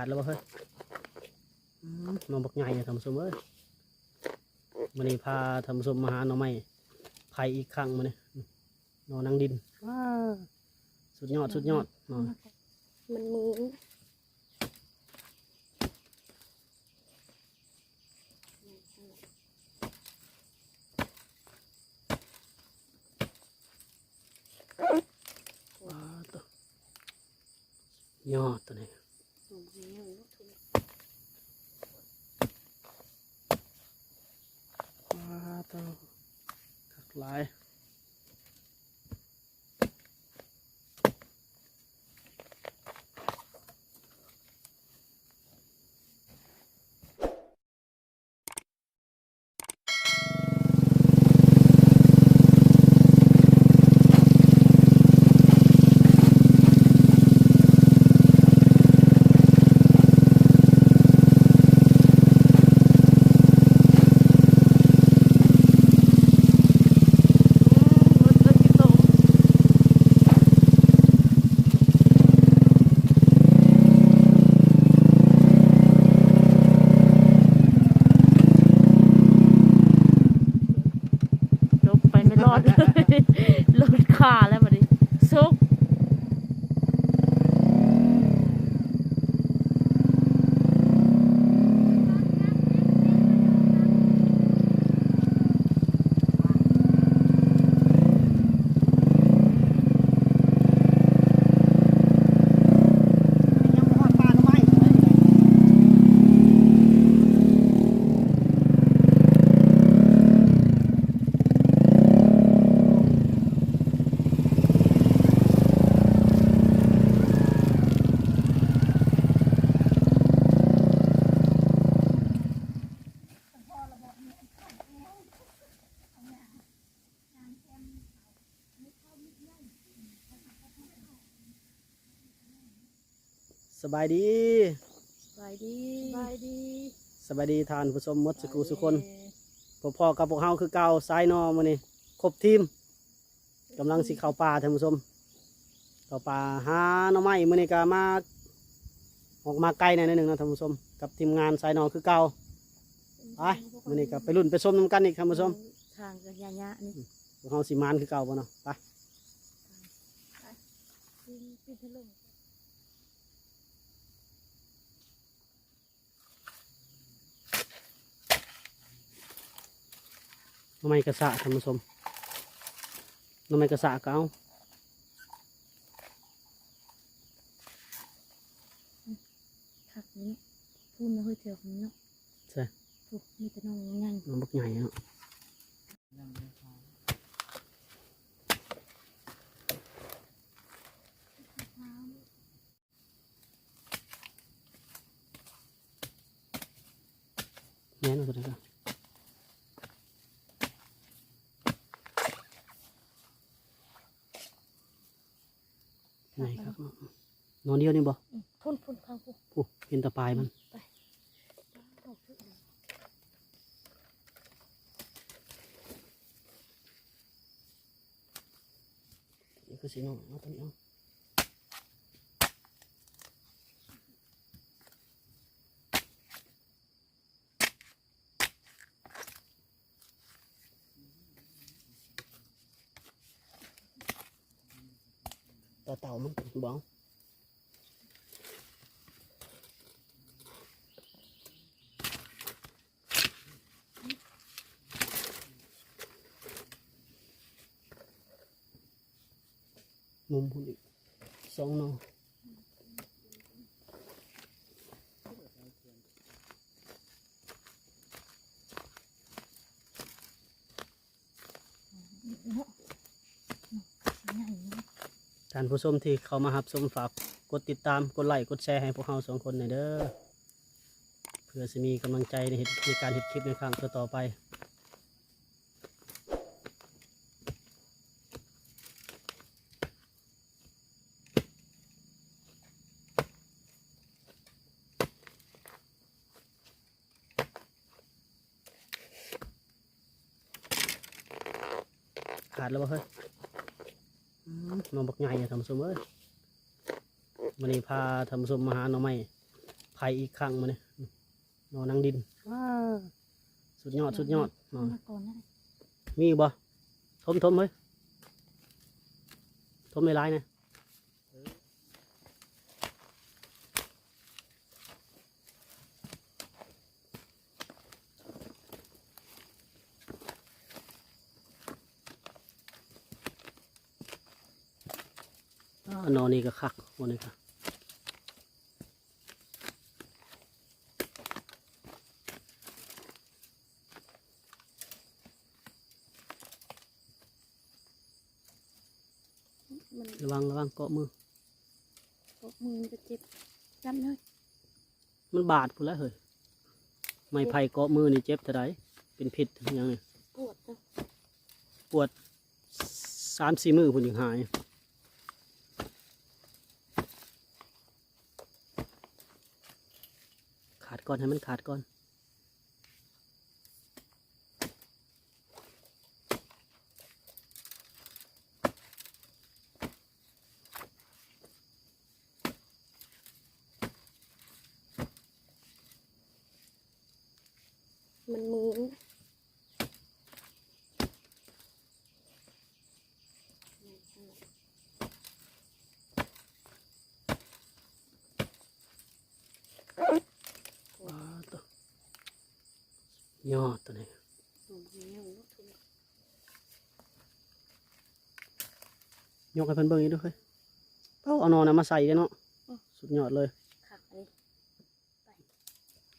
ขาดแล้วบ่เฮ้ยอืมน้องบักใหญ่อะทำสมเอ้ยมันนี้พาทำสมมาหาหน่อไม้ไผ่อีกครั้งมาเนี่ยนอนนังดินว้าสุดยอดสุดยอดนอนมัน บายดีสบายดีสบายดีสบายดีทานผู้ชมหมดสกูสุคนพอพอๆกับพวกเฮาคือเก่าสายนอมื้อนี้ครบทีมกำลังสิเข้าป่าท่านผู้ชมเข้าป่าหาหน่อไม้มื้อนี้ก็มาออกมาไกลหน่อยนิดนึงเนาะท่านผู้ชมกับทีมงานสายนอคือเก่าไปมื้อนี้ก็ไปรุ่นไปชมนํกันอีกท่านผู้ชมทางกันยะยะนี่พวกเฮาสิมานคือเก่าบ่เนาะไป นขึ้นทะลุหน่อไม้กระสะท่านผู้ชมหน่อไม้กระสะก็เอาขักนี้พูดมาคุยเถียวคนนี้เนาะใช่ถูกมีแต่น้องยังน้องบักใหญ่เนาะแม่นเอาตัวนี้ก็ไหนครับเนาะ นอนเดียวนี่บ่พุ่นพุ่นข้างพุ่นโอ้เห็นแตะปลายมันนี่คือสีน้องเอาตัวนี้เอาต่อเต่ามันบ้อง มุมพุ่นอีกสองนอท่านผู้ชมที่เขามาหับชมฝากกดติดตามกดไลค์กดแชร์ให้พวกเราสองคนหน่อยเด้อเพื่อจะมีกำลังใจในเหตุในการเห็ดคลิปในครั้งต่อไป ขาดแล้วบ่เฮ้ยอืมน้องบักใหญ่อะทำสมเอ้ยมันนี้พาทำสมมาหาหน่อไม้ไผภัยอีกครั้งมาเนี่ยนอนนังดินว้าวสุดยอดสุดยอดนอนมาก่อนนะมีอีกบ่ทมทมเฮ้ยทมในร้ายนะอ้านอนนี่ก็คักวันนี้ค่ะ มันระวังระวังเกาะมือตกมือจะเจ็บจำเลยมันบาดพุ่นแล้วเฮ้ยไม่ไผ่เกาะมือนี่เจ็บเท่าไรเป็นพิษอหยังนี่ปวดจ้ะปวดสามสี่มือพุ่นยังหายขาดก่อนให้มันขาดก่อนมันมือ ว้าวตัว ยอดตัวนี้ยกให้เพิ่นเบิ่งอีกด้วยเฮ้ยเป้าเอานอนนะมาใส่เลยเนาะสุดยอดเลยขักเลย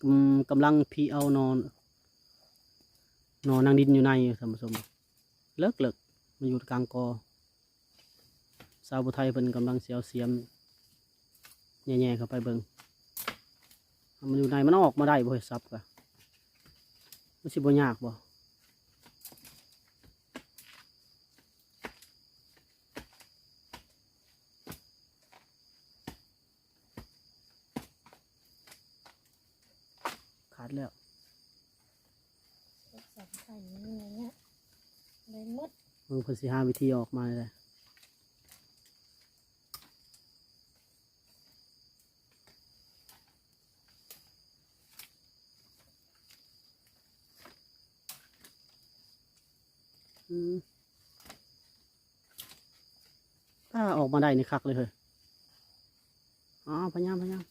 กำกำลังพี่เอานอนนอนนั่งดินอยู่ในอยู่ท่านผู้ชมเลิกเลิกมันอยู่กลางกอสาวผู้ไทยเพิ่นกำลังเสียวเสียมแย่ๆเข้าไปเบิ่งเอามันอยู่ในมันเอาออกมาได้บ่เฮ็ดซับกะ มันสิบ่ยากบ่ขาดแล้วสองใส่นี่อย่างเงี้ยเลยมดมึงเพิ่นสิหาวิธีออกมาเลย ถ้าออกมาได้นี่คักเลยเฮ้ยอ๋อพยายามพยายาม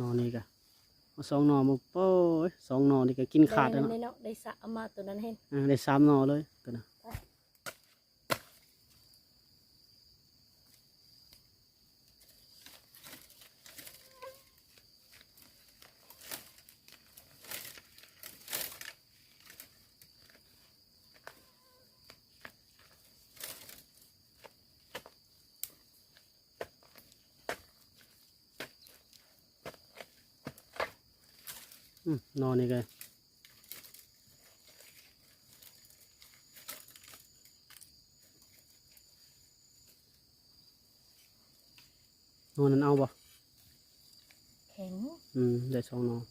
นอนนี่กะเอาสองหนอมาโป้ยสองหนอนี่ก็กินขาดแล้วได้เนาะเนาะได้สะเอามาตัวนั้นให้อ่าได้สามหนอเลยตัวน่ะ อืมนอนนี่ก็นอนนั้นเอาบ่แข็งอืมได้สองนอน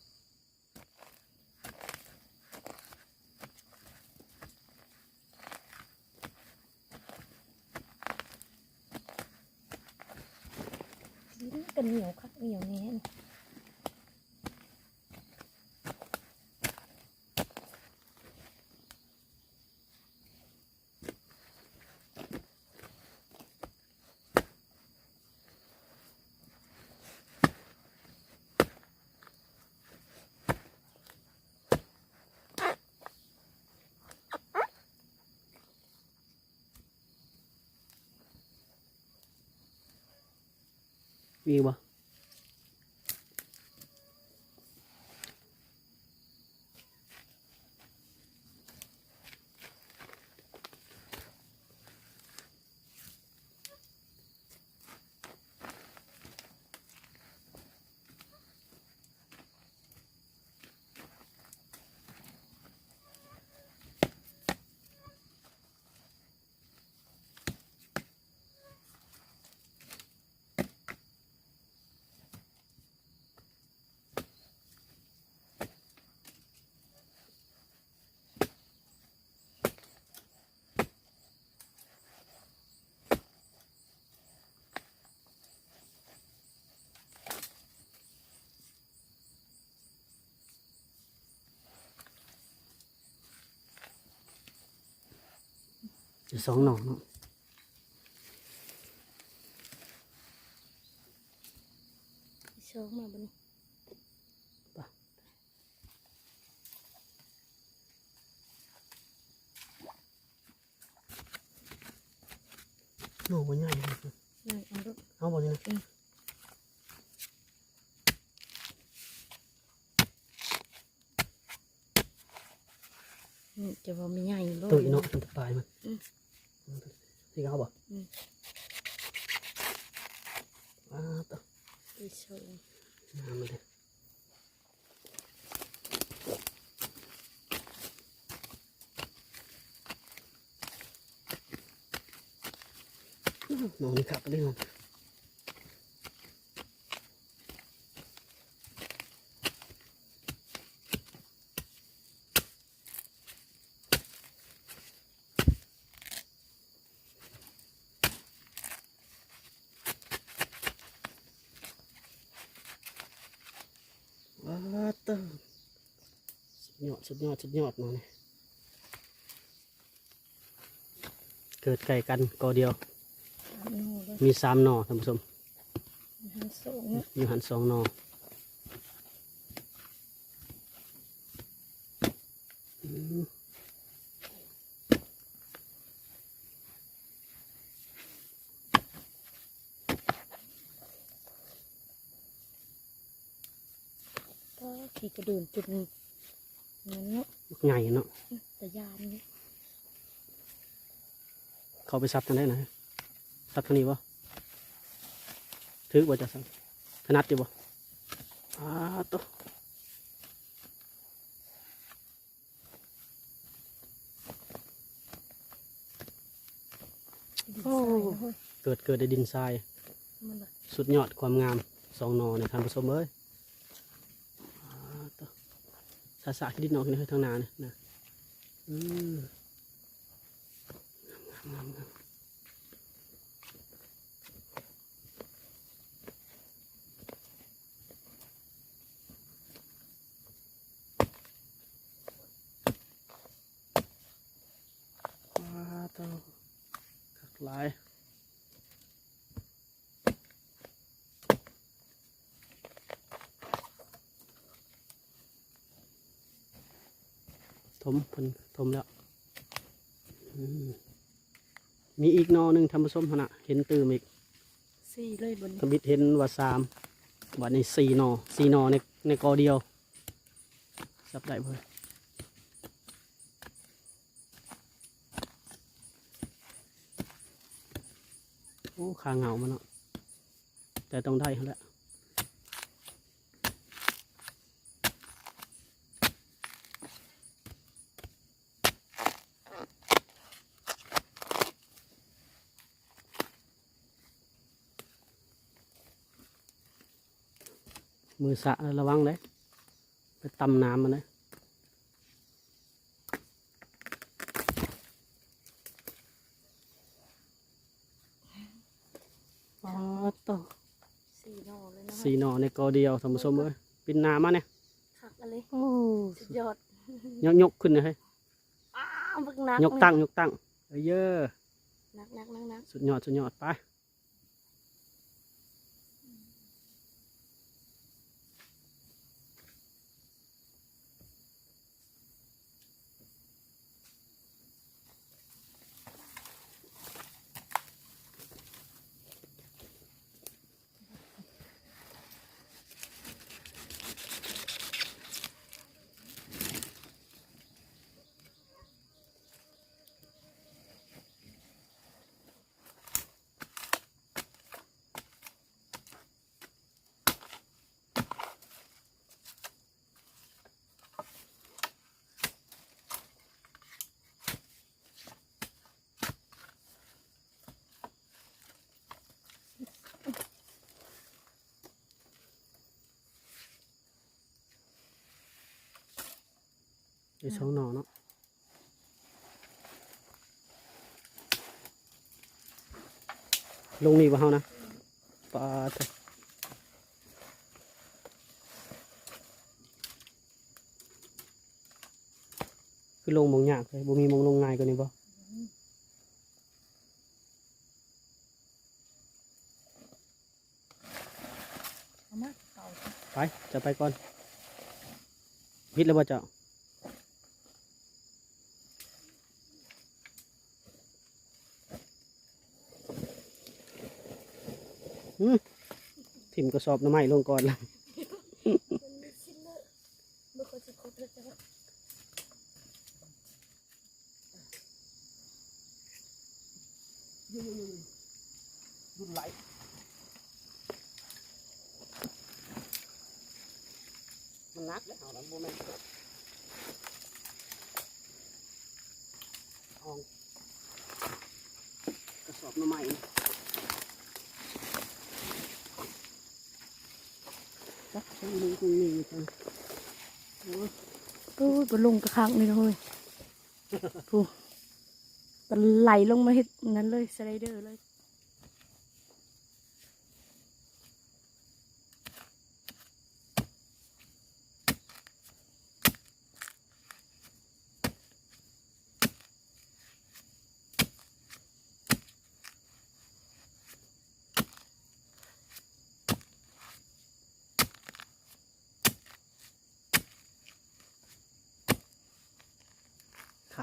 กันเหนียวคักเหนียวแน่ มีบ่ จะสองหน่อเนาะโชคมาบนหน่อมันใหญ่เลยนั่นเอาลูกเอาบอลนี่นะนี่จะว่าไม่ใหญ่บ่ ตัวอีเนาะมันจะตายมัน อืม ที่เขาบอก อืม อ้าตัว อีโชค น้ำมันเลย หน่อนี่ขับไปได้หน่อยว้าวเต้าสุดยอดสุดยอดสุดยอดมาเนี่ยเกิดไก่กันกอเดียว มีสามหน่อท่านผู้ชมหันสูงอยู่หันสองหน่ออืมก็ขี่กระดูนจุดนี้นั่นเนาะใหญ่เนาะแต่ยานนี่เขาไปซับกันได้นะ ซับทางนี้ปะถือว่าจะซับถนัดอยู่ปะอ้าตัวดินทรายนะเฮ้ยเกิดเกิดในดินทรายมันแบบสุดยอดความงามสองหนอเนี่ยท่านผู้ชมเอ้ยอ่าต่อสาสะที่ดินออกนี่ให้ทางหนาเนี่ยนะอืมงามงามงาม ว้าวต่อคักหลายถมพิ่นถมแล้ว มีอีกหนอหนึ่งทำผสมขนาเห็นตื่มอีกซี่เลยบนทบิดเห็นว่าสามวันนี้สี่หนอสี่หนอในในกอเดียว สับได้เพื่อ ขางเหงามันเนาะแต่ต้องได้แหละมือสะระวังเลยไปตำน้ำมันเลยอ๋อต่อ สี่นอเลยนะ สี่หนอใน กอเดียวท่านผู้ชมเอ้ยปินนามาเนี่ยขักอะไรโอ้สุดยอดยกยกขึ้นเลยเฮ้ยอ้าวบึกนักยกตั้งยกตั้งเอ้ยเยอะนักนักนักนักสุดยอดสุดยอดไป จะช่องนอเนาะลงนี่ว่เฮานะปลาเคือลงมองยากเลยบ่มีมองลงง่ายกว่านี้บ่ไป จะไปก่อนพิดแล้วว่เจ้า ทิมกระสอบน้ำไม้ลงก่อนละ ไม่ค่อยจะครบแล้วจ้ะ รุ่นไหลมันนักแล้วเอาแล้วโมเมนต์เอากระสอบหน้ำไม้นี่ จักช่างมือคงมีจังโอ้ยโอ้ยบนลงกระคังนี่นะเฮ้ยผู้มันไหลลงมาเฮ็ดนั้นเลยสไลเดอร์เลย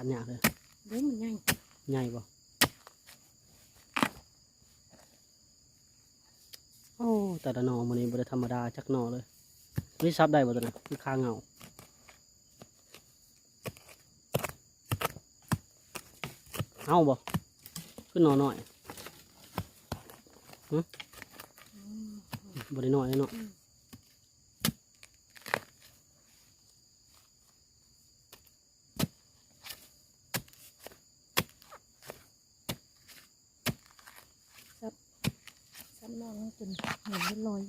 ขาดยากเลยเด้มันใหญ่ใหญ่บ่โอ้แต่ละหนอมันนี้บริธรรมดาจักหนอเลยนี่ซับได้บ่ตัวนั้นคือคางเงาเอาบ่ขึ้นหนอหน่อยหึบริหน่อยเลยเนาะ ซ้ำนอนจน เห็นเป็นรอย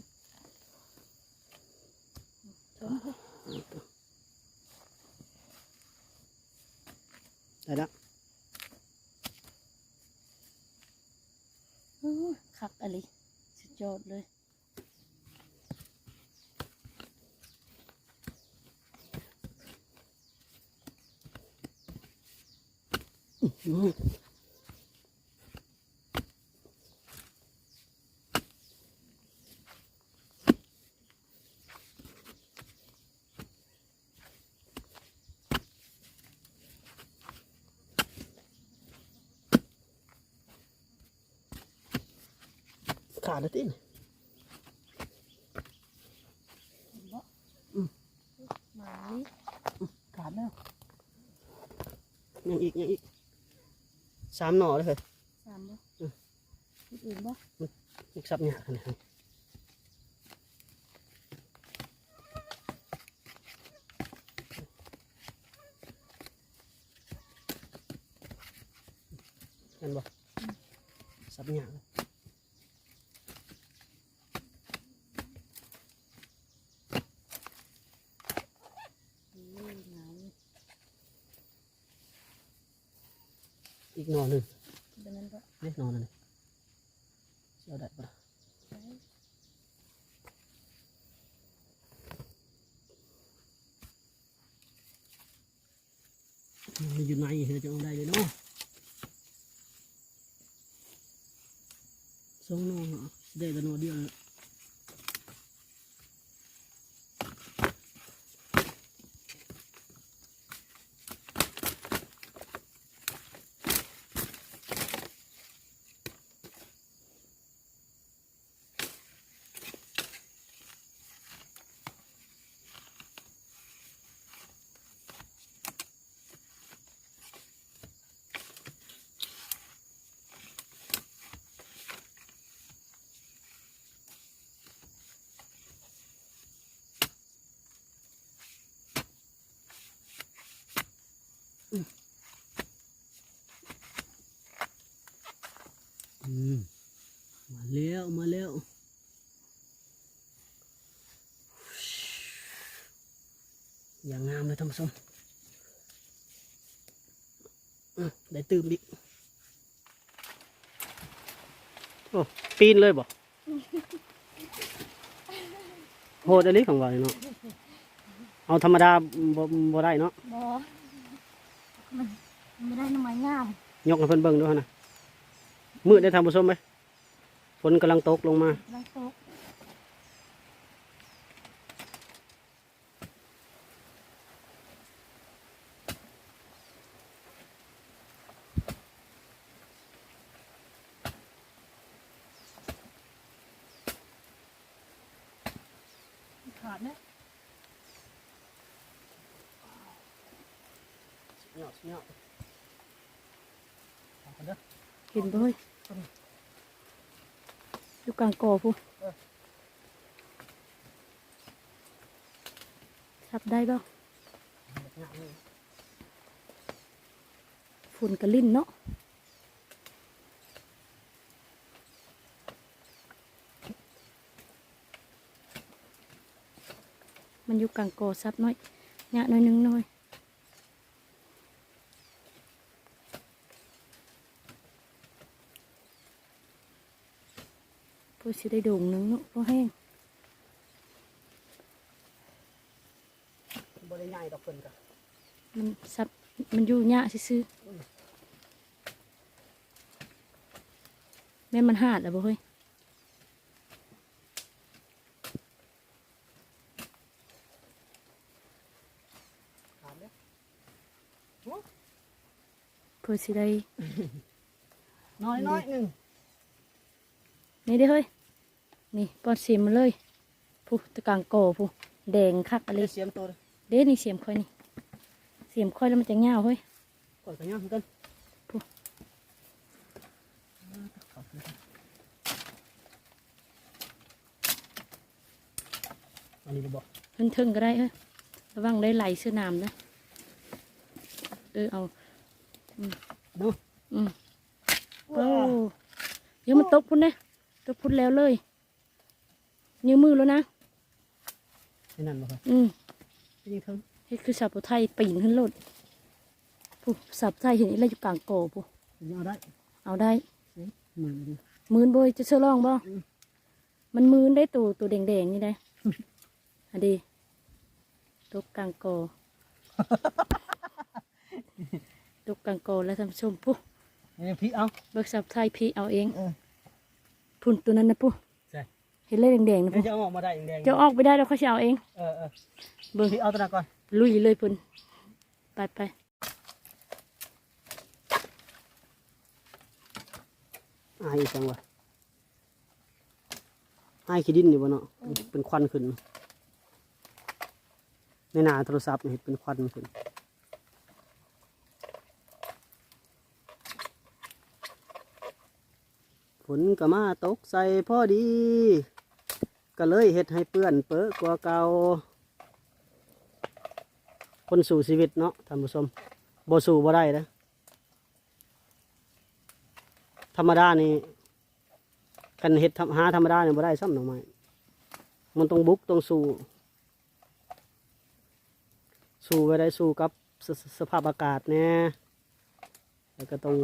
ชมเฮ้ย ได้แล้ว โอ้ยคักอะไรสุดยอดเลย อื้อ ขาดแล้วติเห็นบ่อืมหมานี่ขาดแล้วยังอีกยังอีกสามหน่อเลยเฮ้ยสามบ่อืมอีกอื่นบ่อีกซับหยาขนาดนี้เห็นบ่ซับหยาเลย นี่หมานี่ อีกหน่อหนึ่งเป็นนั้นบ่เล็กหน่อหนึ่งเสียวได้ปะ ใช่ มันอยู่ในเฮ้ยจะเอาได้เลยเนาะสองหน่อเหรอได้แต่หน่อเดียวเลย อืมมาแล้วมาแล้วอย่างงามเลยท่าน ผู้ชมอืมได้ตื่มอีกโอ้ปีนเลยบ่โหดอะไรของว่าเนาะเอาธรรมดาบ่บ่ได้เนาะบ่มันมันไม่ได้น้ำไม้งามยกให้เพิ่นเบิ่งด้วยนะมืดได้ทำผู้ชมไหมฝนกำลังตกลงมาลังตก ขาดนะ เหนียวเหนียวเอากันเด้อ เห็นบ่เฮ้ยอยู่กลางกอพูทับได้บ่เหนียวเลยฝุ่นกระลิ่นเนาะมันอยู่กลางกอซับน้อยหยะน้อยหนึงน้อย เพื่อสิได้โด่งหนึงเนาะเพราะแห้งบ่ได้ใหญ่ดอกเพิ่นก็มันซับมันอยู่หยะซื่อๆแม่มันหาดแล้วบ่เฮ้ยขาดเด้อเพื่อสิได้น้อยน้อยหนึงนี่เด้อเฮ้ย นี่ปอดเสียมมาเลยผู้ตะกลางโกอผู้แดงคักอะไรเสียมตัวเด้อเด้นี่เสียมค่อยนี่ เสียมค่อยแล้วมันจะเงาวเฮ้ยก่อนกันยังกันผู้อันนี้ก็บอกเพิ่นเทิงก็ได้เฮ้ยระวังได้ไหลเสื้อน้ำนะเออเอาดูอืมโอ้เดี๋ยวมันตกพุ่นนะตกพุ่นแล้วเลย ยืมมือแล้วนะนี่นั่นบ่ครับอืมนี่เถิงเฮ็ดคือสับปะไทยปีนขึ้นรถผู้สับไทยเห็นอีแล้วอยู่กลางโกอผู้ยังเอาได้เอาได้หมื่นดีมืนบ่ยจะเชื่อลองบ่อืมมันมืนได้ตัวตัวแดงๆนี่ได้อันดีตกกลางโกอตกกลางโกอแล้วท่านผู้ชมผู้นี่พี่เอาเบิกสับไทยพี่เอาเองเออพุ่นตัวนั้นนะผู้ใช่เห็นเลยแดงๆนะเดี๋ยวผู้จะเอาออกมาได้แดงๆจะออกไปได้แล้วเขาจะเอาเอง เออเออเบิ่ง พี่เอาตัวนั้นก่อนลุยเลยพุ่นไปไปอายอีกจังวะอายขี้ดินอยู่บ่เนาะเป็นควันขึ้น ในหน้าโทรศัพท์นี่เห็นเป็นควันขึ้นฝนก็มาตกใส่พอดี ก็เลยเฮ็ดให้เปื้อนเปื้อกว่าเก่าคนสู่ชีวิตเนาะท่านผู้ชมบ่สู่บ่ได้นะธรรมดานี่กันเฮ็ดทำหาธรรมดานี่บ่ได้ซ้ำหน่อไม้มันต้องบุกต้องสู่สู้ไปได้สู้กับสสสภาพอากาศเนี่ยแล้วก็ต้อง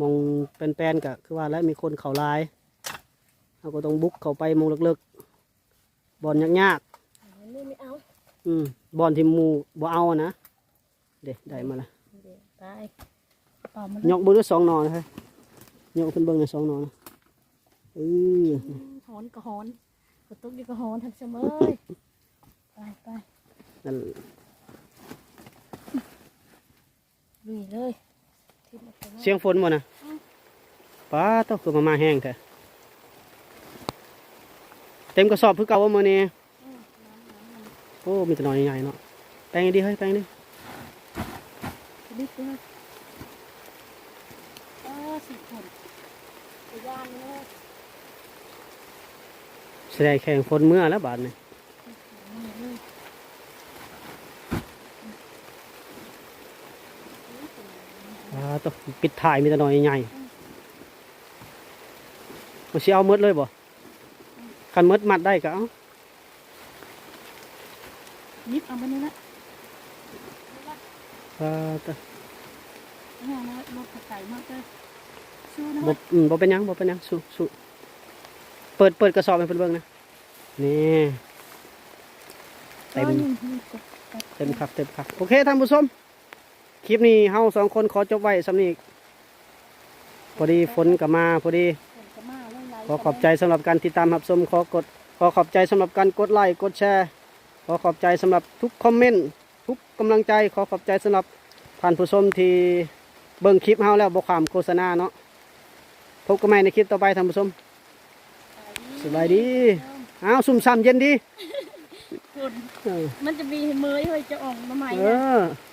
มองเป็นแปลนๆกะคือว่าแล้วมีคนเขาลายเราก็ต้องบุกเข้าไปมองเลิก บอลยากนี่ไม่เอาๆอืมบอลที่หมูบ่เอาอะนะเด็ได้มาละไปต่อมายกมือด้วยสองหนอนะครับยกขึ้นเบิ้งในอยสองหนอนะเออหอนก็หอนกระตุกดีก็หอนทักเสมอเลยไปไปนั่นลุยเลยทิศมันไปเสียงฝนบ่นะป้าต้องคือมามาแห้งแท้เต็มกระสอบคือเก่าว่ามื้อนี้โอ้มีแต่หน่อยใหญ่ๆเนาะแปลงให้ดีเฮ้ยแปลงดิดิบเลยอ้าสิบคนไปย่านเลยแสดงแข่งฝนเมื่อแล้วบาดนี่อ่าต้องปิดถ่ายมีแต่หน่อยใหญ่มาเชียวมดเลยบ่ คันมดมัดได้ก็เอานิบเอาไปนี่ละอ่าแต่นี่นะรถไก่มากเลยสู้นะบ่อืมบ่เป็นหยังบ่เป็นหยังสู้สู้เปิดเปิดกระสอบให้เพิ่นเบิ่งนะนี่เต็ม เต็มครับเต็มครับโอเคท่านผู้ชมคลิปนี้เฮาสองคนขอจบไว้สำนี้พอดีฝนก็มาพอดี ขอขอบใจสำหรับการติดตามรับชมขอกดขอขอบใจสำหรับการกดไลค์กดแชร์ ขอขอบใจสำหรับทุกคอมเมนต์ทุกกำลังใจขอขอบใจสำหรับท่านผู้ชมที่เบิ่งคลิปเฮาแล้วบ่ขามโฆษณาเนาะพบกันใหม่ในคลิปต่อไปท่านผู้ชมสบายดีอ้าวซุ่มซ่ามเย็นดีนเออมันจะมีมือเฮ้ยจะอ่องมาใหม่เอนะอ